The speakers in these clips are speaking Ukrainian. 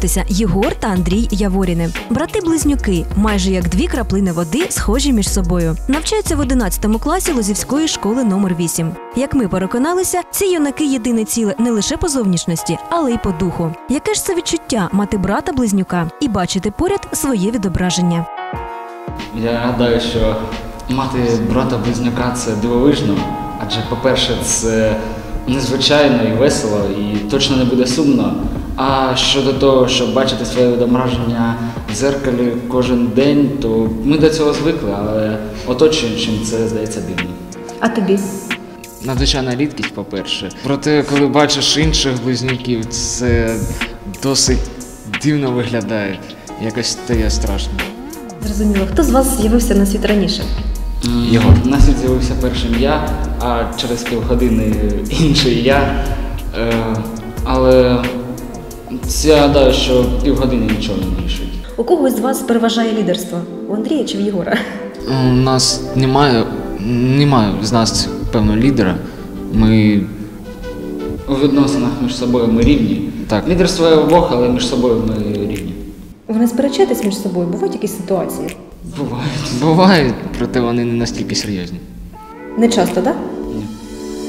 Знайомтеся, Єгор та Андрій Яворіни. Брати-близнюки, майже як дві краплини води, схожі між собою. Навчаються в 11 класі Лозівської школи номер 8 Як ми переконалися, ці юнаки єдине ціле не лише по зовнішності, але й по духу. Яке ж це відчуття мати брата-близнюка і бачити поряд своє відображення? Я гадаю, що мати брата-близнюка це дивовижно, адже, по-перше, це незвичайно і весело, і точно не буде сумно. А щодо того, щоб бачити своє відображення в дзеркалі кожен день, то ми до цього звикли, але оточуючим це здається дивним. А тобі? Надзвичайна рідкість, по-перше. Проте, коли бачиш інших близнюків, це досить дивно виглядає. Якось стає страшно. Зрозуміло. Хто з вас з'явився на світ раніше? Єгор. На світ з'явився першим я, а через півгодини інший я. Е, але я гадаю, що півгодини нічого не вирішить. У когось з вас переважає лідерство? У Андрія чи в Єгора? У нас немає, немає з нас певного лідера. Ми У відносинах між собою ми рівні. Так. Лідерство є обох, але між собою ми рівні. Ви не сперечаєтесь між собою? Бувають якісь ситуації? Бувають. бувають, проте вони не настільки серйозні. Не часто, так? Да? Ні.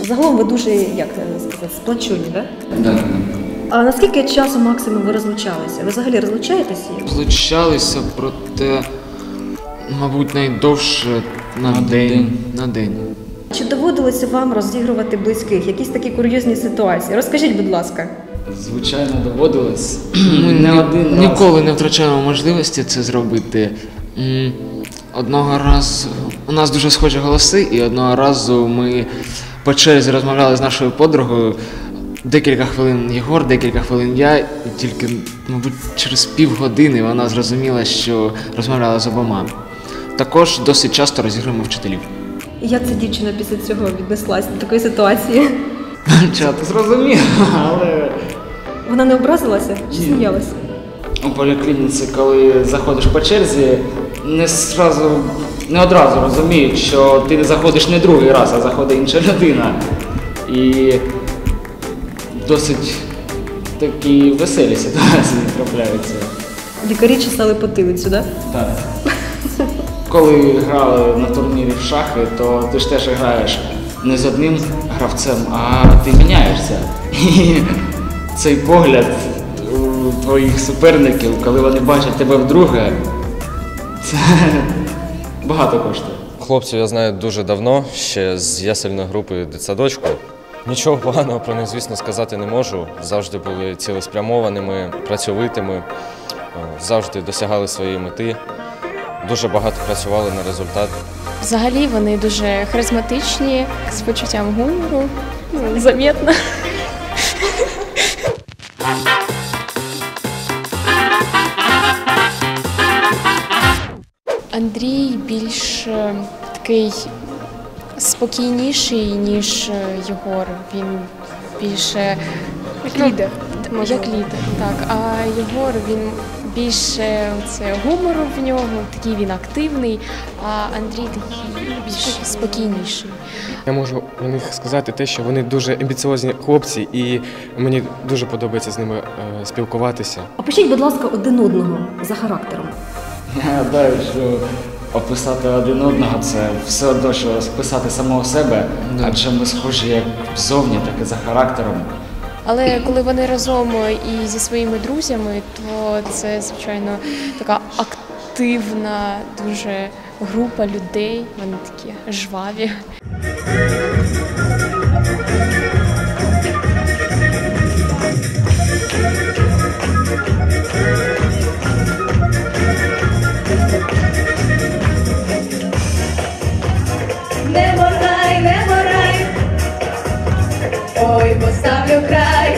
Загалом ви дуже, як сказати, сплачені, так? Да? Так. А наскільки часу максимум ви розлучалися? Ви взагалі розлучаєтеся? Злучалися, проте, мабуть, найдовше на, На день. день. На день. Чи доводилося вам розігрувати близьких? Якісь такі курйозні ситуації? Розкажіть, будь ласка. Звичайно, доводилось. Ми не ні- один раз. ніколи не втрачаємо можливості це зробити. Одного разу у нас дуже схожі голоси, і одного разу ми по черзі розмовляли з нашою подругою. Декілька хвилин Єгор, декілька хвилин я, і тільки, мабуть, через півгодини вона зрозуміла, що розмовляла з обома. Також досить часто розігруємо вчителів. І Як ця дівчина після цього віднеслась до такої ситуації? Чат, зрозуміло, але Вона не образилася чи Ні. сміялася? у поліклініці, коли заходиш по черзі, не сразу, не одразу розуміють, що ти не заходиш не другий раз, а заходить інша людина. І досить такі веселі ситуації трапляються. Лікарі чесали потилицю, так? Да? Так. Коли грали на турнірі в шахи, то ти ж теж граєш не з одним гравцем, а ти міняєшся. І цей погляд у твоїх суперників, коли вони бачать тебе вдруге, це багато коштує. Хлопців я знаю дуже давно, ще з ясельної групи дитсадочку. Нічого поганого про них, звісно, сказати не можу. Завжди були цілеспрямованими, працьовитими, е, завжди досягали своєї мети. Дуже багато працювали на результат. Взагалі вони дуже харизматичні, з почуттям гумору, ну, заметно. Андрій більш е, такий спокійніший, ніж е, Єгор. Він більше як лідер. Як лідер, так. А Єгор він більше це гумору в нього, такий він активний, а Андрій такий більш спокійніший. Я можу у них сказати те, що вони дуже амбіціозні хлопці, і мені дуже подобається з ними е, спілкуватися. Опишіть, будь ласка, один одного за характером. Я гадаю, що описати один одного це все одно, що списати самого себе, Да. адже ми схожі як зовні, так і за характером. Але коли вони разом і зі своїми друзями, то це звичайно така активна дуже група людей. Вони такі жваві. Ой, поставлю край.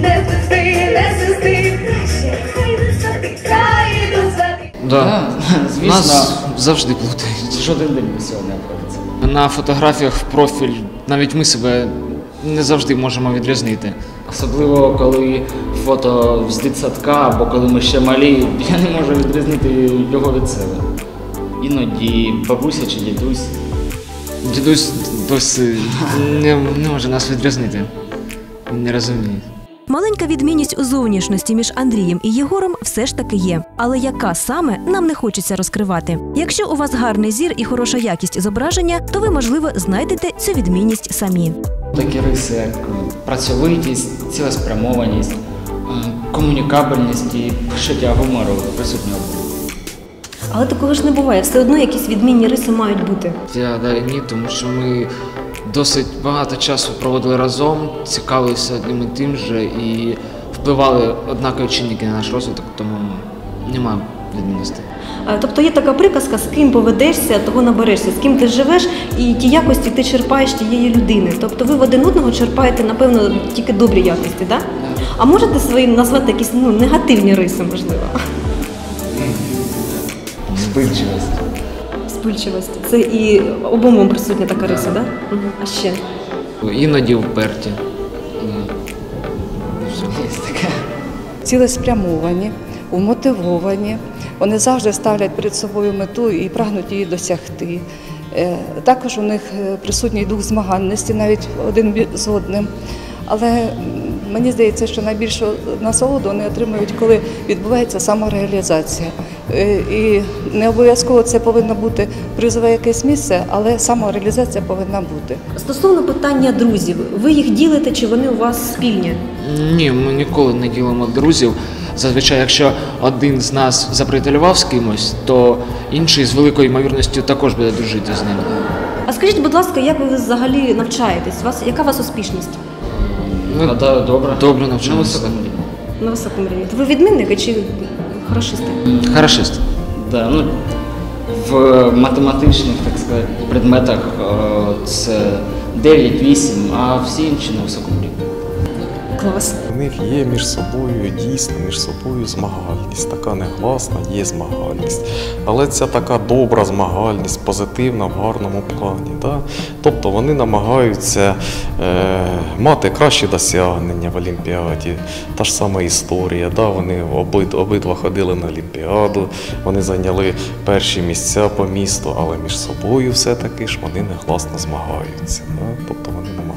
Не свисти, не свисти, краще, хай висоти, хай висоти. Да. Да, звісно. Нас завжди плутають. Жоден день без цього не обходиться. На фотографіях в профіль навіть ми себе не завжди можемо відрізнити. Особливо коли фото з дитсадка або коли ми ще малі, я не можу відрізнити його від себе. Іноді бабуся чи дідусь. Дідусь досі не, не може нас відрізнити. Він не розуміє. Маленька відмінність у зовнішності між Андрієм і Єгором все ж таки є. Але яка саме нам не хочеться розкривати. Якщо у вас гарний зір і хороша якість зображення, то ви, можливо, знайдете цю відмінність самі. Такі риси, як працьовитість, цілеспрямованість, е, комунікабельність і почуття гумору присутні обоє. Але такого ж не буває. Все одно якісь відмінні риси мають бути. Я гадаю, ні, тому що ми досить багато часу проводили разом, цікавилися одним і тим же і впливали однакові чинники на наш розвиток, тому немає відмінностей. Тобто є така приказка, з ким поведешся, того наберешся, з ким ти живеш, і ті якості ти черпаєш тієї людини. Тобто ви в один одного черпаєте, напевно, тільки добрі якості, так? А можете своїм назвати якісь ну, негативні риси, можливо? Збивчивість. Спильчивість. Це і обом присутня така риса, так? Да? А ще? Іноді вперті. Цілеспрямовані, умотивовані. Вони завжди ставлять перед собою мету і прагнуть її досягти. Е, Також у них е, присутній дух змагальності, навіть один з одним. Але мені здається, що найбільшу насолоду вони отримують, коли відбувається самореалізація. Е, І не обов'язково це повинно бути призове якесь місце, але самореалізація повинна бути. Стосовно питання друзів, ви їх ділите чи вони у вас спільні? Ні, ми ніколи не ділимо друзів. Зазвичай, якщо один з нас заприятелював з кимось, то інший з великою ймовірністю також буде дружити з ним. А скажіть, будь ласка, як ви взагалі навчаєтесь? Вас, яка у вас успішність Ми да, добре. добре На високому рівні. на високому рівні? Ви відмінники чи хорошисти? Хорошист. Да, ну, в математичних, так сказати, предметах е, це 9-8, а всі інші на високому рівні. Клас. У них є між собою дійсно між собою змагальність. Така негласна є змагальність. Але це така добра змагальність, позитивна в гарному плані. Да? Тобто вони намагаються е, мати кращі досягнення в Олімпіаді. Та ж сама історія. Да? Вони обид, обидва ходили на Олімпіаду, вони зайняли перші місця по місту, але між собою все-таки ж вони негласно змагаються. Да?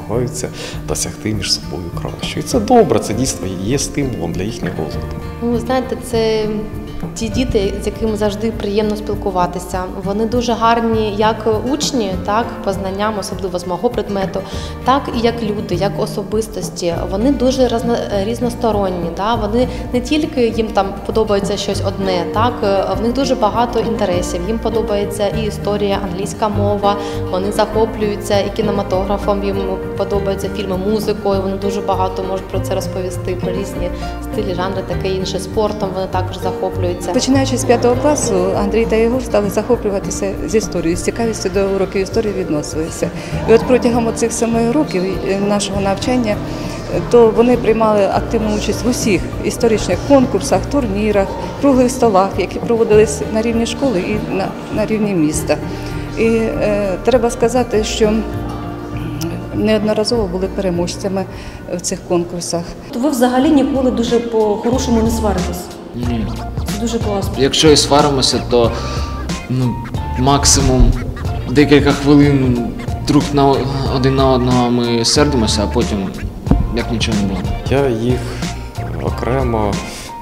Намагаються досягти між собою краще. І це добре, це дійсно є стимулом для їхнього розвитку. Ну, знаєте, це ті діти, з якими завжди приємно спілкуватися. Вони дуже гарні як учні, так по знанням, особливо з мого предмету, так і як люди, як особистості. Вони дуже разно- різносторонні. Да? Вони не тільки їм там подобається щось одне, так в них дуже багато інтересів. Їм подобається і історія, англійська мова. Вони захоплюються і кінематографом. Їм подобаються фільми, музикою. Вони дуже багато можуть про це розповісти, про різні стилі, жанри, таке інше. Спортом вони також захоплюються. Починаючи з п'ятого класу, Андрій та Єгор стали захоплюватися з історією, з цікавістю до уроків історії відносилися. І от протягом цих семи років е, нашого навчання, е, то вони приймали активну участь в усіх історичних конкурсах, турнірах, круглих столах, які проводились на рівні школи і на, на рівні міста. І е, треба сказати, що неодноразово були переможцями в цих конкурсах. То ви взагалі ніколи дуже по-хорошому не сваритесь. Ні. Це дуже класно. Якщо і сваримося, то ну, максимум декілька хвилин друг на один на одного ми сердимося, а потім як нічого не було. Я їх окремо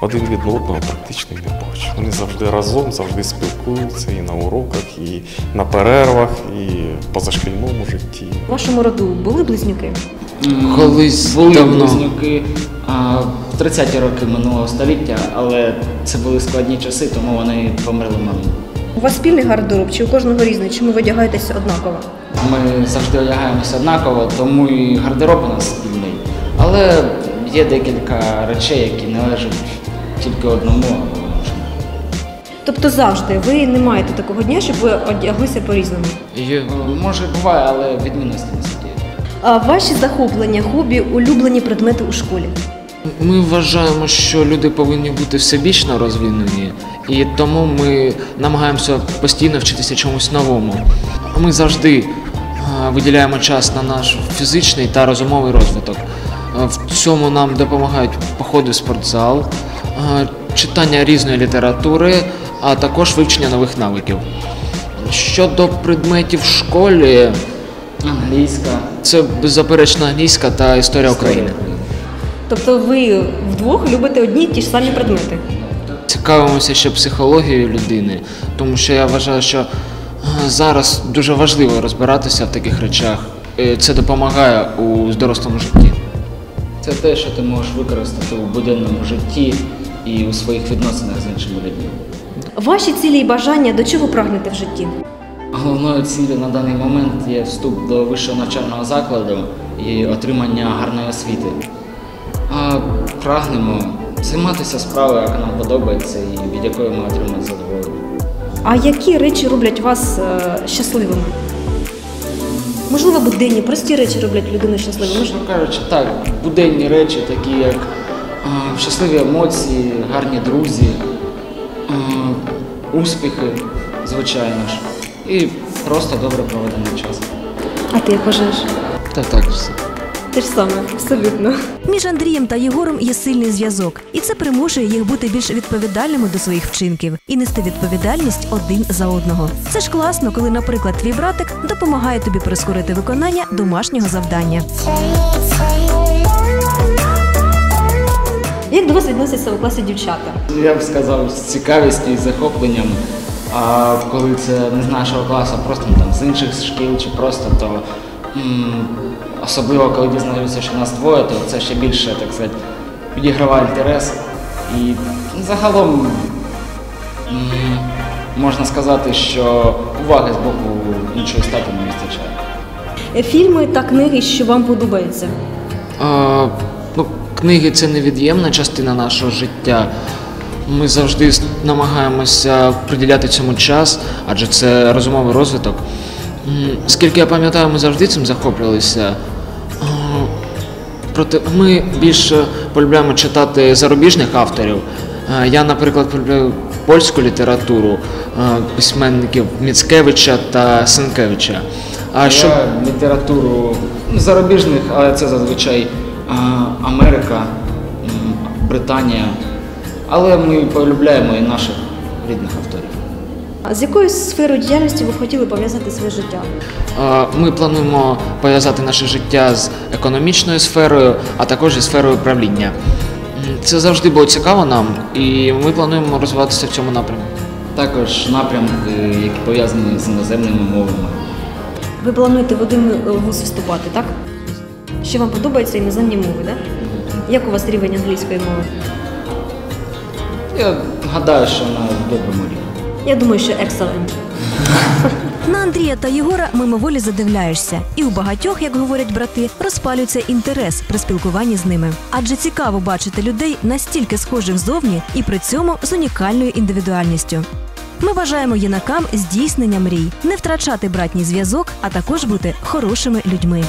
один від одного практично не бачу. Вони завжди разом, завжди спілкуються і на уроках, і на перервах, і в позашкільному житті. В вашому роду були близнюки? Колись були давно. близнюки а, 30-ті роки минулого століття, але це були складні часи, тому вони померли мало. У вас спільний гардероб чи у кожного різний? Чому ви одягаєтеся однаково? Ми завжди одягаємося однаково, тому і гардероб у нас спільний. Але є декілька речей, які належать тільки одному або іншому. Тобто завжди ви не маєте такого дня, щоб ви одяглися по-різному. Є Може буває, але відмінності не суттєві. А ваші захоплення, хобі, улюблені предмети у школі? Ми вважаємо, що люди повинні бути всебічно розвинені, і тому ми намагаємося постійно вчитися чомусь новому. Ми завжди е, виділяємо час на наш фізичний та розумовий розвиток. Е, В цьому нам допомагають походи в спортзал, е, читання різної літератури, а також вивчення нових навиків. Щодо предметів в школі, Англійська. це беззаперечно англійська та історія України. Тобто ви вдвох любите одні й ті ж самі предмети. Цікавимося ще психологією людини, тому що я вважаю, що е, зараз дуже важливо розбиратися в таких речах. Е, Це допомагає у дорослому житті. Це те, що ти можеш використати у буденному житті і у своїх відносинах з іншими людьми. Ваші цілі і бажання до чого прагнете в житті? Головною ціллю на даний момент є вступ до вищого навчального закладу і отримання гарної освіти. А прагнемо займатися справою, яка нам подобається і від якої ми отримаємо задоволення. А які речі роблять вас е, щасливими? Можливо, буденні, прості речі роблять людину щасливою. Можливо. Чесно кажучи, так, буденні речі, такі як а, щасливі емоції, гарні друзі, а, успіхи, звичайно ж, і просто добре проведений час. А ти як вважаєш? Та так все. Те ж саме, абсолютно. Між Андрієм та Єгором є сильний зв'язок, і це примушує їх бути більш відповідальними до своїх вчинків і нести відповідальність один за одного. Це ж класно, коли, наприклад, твій братик допомагає тобі прискорити виконання домашнього завдання. Як до вас відносяться у класі дівчата? Я б сказав, з цікавістю і захопленням. А коли це не з нашого класу, а просто там, з інших шкіл чи просто, то особливо коли дізнаються, що нас двоє, то це ще більше, так сказати, підіграває інтерес. І загалом можна сказати, що уваги з боку іншої статі не вистачає. Е, Фільми та книги, що вам подобаються. А, ну, книги це невід'ємна частина нашого життя. Ми завжди намагаємося приділяти цьому час, адже це розумовий розвиток. Скільки я пам'ятаю, ми завжди цим захоплювалися. Проте ми більше полюбляємо читати зарубіжних авторів. Я, наприклад, полюбляю польську літературу письменників Міцкевича та Сенкевича. А що літературу ну, зарубіжних, але це зазвичай Америка, Британія. Але ми полюбляємо і наших рідних авторів. А з якою сферою діяльності ви б хотіли пов'язати своє життя? Е, Ми плануємо пов'язати наше життя з економічною сферою, а також зі сферою управління. Це завжди було цікаво нам, і ми плануємо розвиватися в цьому напрямку. Також напрямки, які пов'язані з іноземними мовами. Ви плануєте в один е, вуз вступати, так? Що вам подобаються іноземні мови, так? Як у вас рівень англійської мови? Я гадаю, що на доброму рівні. Я думаю, що excellent. На Андрія та Єгора мимоволі задивляєшся, і у багатьох, як говорять брати, розпалюється інтерес при спілкуванні з ними. Адже цікаво бачити людей настільки схожих зовні і при цьому з унікальною індивідуальністю. Ми бажаємо юнакам здійснення мрій, не втрачати братній зв'язок, а також бути хорошими людьми.